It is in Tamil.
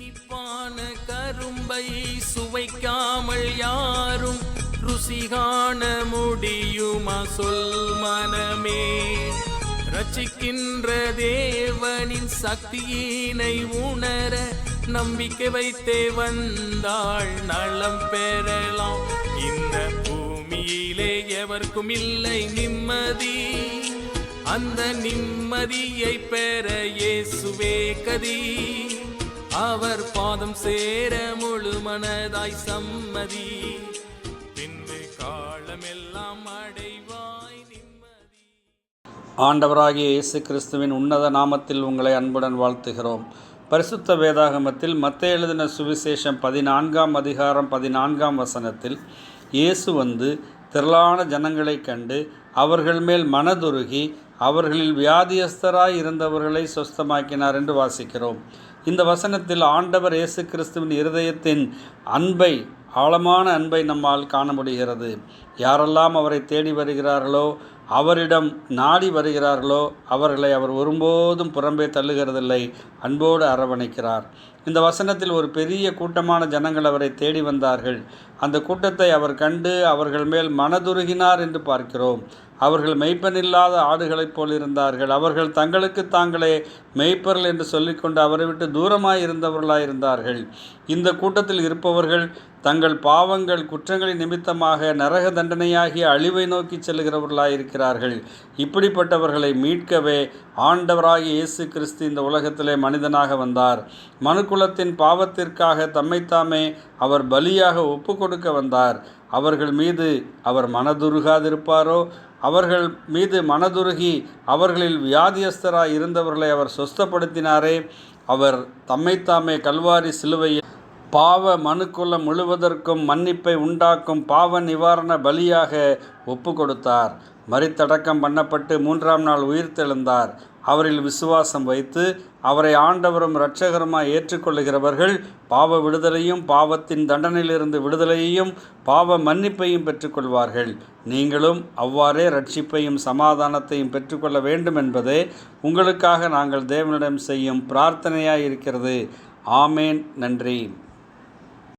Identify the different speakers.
Speaker 1: இனிப்பான கரும்பை சுவைக்காமல் யாரும் ருசி காண முடியுமா? சொல் மனமே. ரச்சிக்கின்ற தேவனின் சக்தியினை உணர நம்பிக்கை வைத்தே வந்தாள் நலம் பெறலாம். இந்த பூமியிலே எவர்க்கும் இல்லை நிம்மதி. அந்த நிம்மதியை பெற இயேசுவே கதி. அவர் பாதம் சேர முழு மனதாய் சம்மதி. பின்பு காலமெல்லாம் அடைவாய் நிம்மதி.
Speaker 2: ஆண்டவராகிய இயேசு கிறிஸ்துவின் உன்னத நாமத்தில் உங்களை அன்புடன் வாழ்த்துகிறோம். பரிசுத்த வேதாகமத்தில் மத்த எழுதின சுவிசேஷம் பதினான்காம் அதிகாரம் பதினான்காம் வசனத்தில் இயேசு வந்து திரளான ஜனங்களைக் கண்டு அவர்கள் மேல் மனதுருகி அவர்களில் வியாதியஸ்தராய் இருந்தவர்களை சொஸ்தமாக்கினார் என்று வாசிக்கிறோம். இந்த வசனத்தில் ஆண்டவர் இயேசு கிறிஸ்துவின் இருதயத்தின் அன்பை ஆழமான அன்பை நம்மால் காண முடிகிறது. யாரெல்லாம் அவரை தேடி வருகிறார்களோ அவரிடம் நாடி வருகிறார்களோ அவர்களை அவர் ஒருபோதும் புறம்பே தள்ளுகிறதில்லை. அன்போடு அரவணைக்கிறார். இந்த வசனத்தில் ஒரு பெரிய கூட்டமான ஜனங்கள் அவரை தேடி வந்தார்கள். அந்த கூட்டத்தை அவர் கண்டு அவர்கள் மேல் மனதுருகினார் என்று பார்க்கிறோம். அவர்கள் மெய்ப்பனில்லாத ஆடுகளைப் போல் இருந்தார்கள். அவர்கள் தங்களுக்கு தாங்களே மெய்ப்பர்கள் என்று சொல்லிக்கொண்டு அவரை விட்டு தூரமாய் இருந்தவர்களாய் இருந்தார்கள் இந்த கூட்டத்தில் இருப்பவர்கள் தங்கள் பாவங்கள் குற்றங்களின் நிமித்தமாக நரக தண்டனையாகிய அழிவை நோக்கி செல்கிறவர்களாய் இருக்கிறார்கள் இப்படிப்பட்டவர்களை மீட்கவே ஆண்டவராகிய இயேசு கிறிஸ்து இந்த உலகத்திலே மனிதனாக வந்தார். மனுக்குலத்தின் பாவத்திற்காக தம்மைத்தாமே அவர் பலியாக ஒப்பு கொடுக்க வந்தார். அவர்கள் மீது அவர் மனதுருகாதிருப்பாரோ? அவர்கள் மீது மனதுருகி அவர்களில் வியாதியஸ்தராய் இருந்தவர்களை அவர் சொஸ்தப்படுத்தினாரே? அவர் தம்மைத்தாமே கல்வாரி சிலுவையில் பாவ மனுக்குலம் முழுவதற்கும் மன்னிப்பை உண்டாக்கும் பாவ நிவாரண பலியாக ஒப்பு கொடுத்தார். மறித்தடக்கம் பண்ணப்பட்டு மூன்றாம் நாள் உயிர்த்தெழுந்தார். அவரில் விசுவாசம் வைத்து அவரை ஆண்டவரும் இரட்சகருமாய் ஏற்றுக்கொள்ளுகிறவர்கள் பாவ விடுதலையும் பாவத்தின் தண்டனையிலிருந்து விடுதலையையும் பாவ மன்னிப்பையும் பெற்றுக்கொள்வார்கள். நீங்களும் அவ்வாறே ரட்சிப்பையும் சமாதானத்தையும் பெற்றுக்கொள்ள வேண்டும் என்பதே உங்களுக்காக நாங்கள் தேவனிடம் செய்யும் பிரார்த்தனையாய் இருக்கிறது ஆமேன். நன்றி.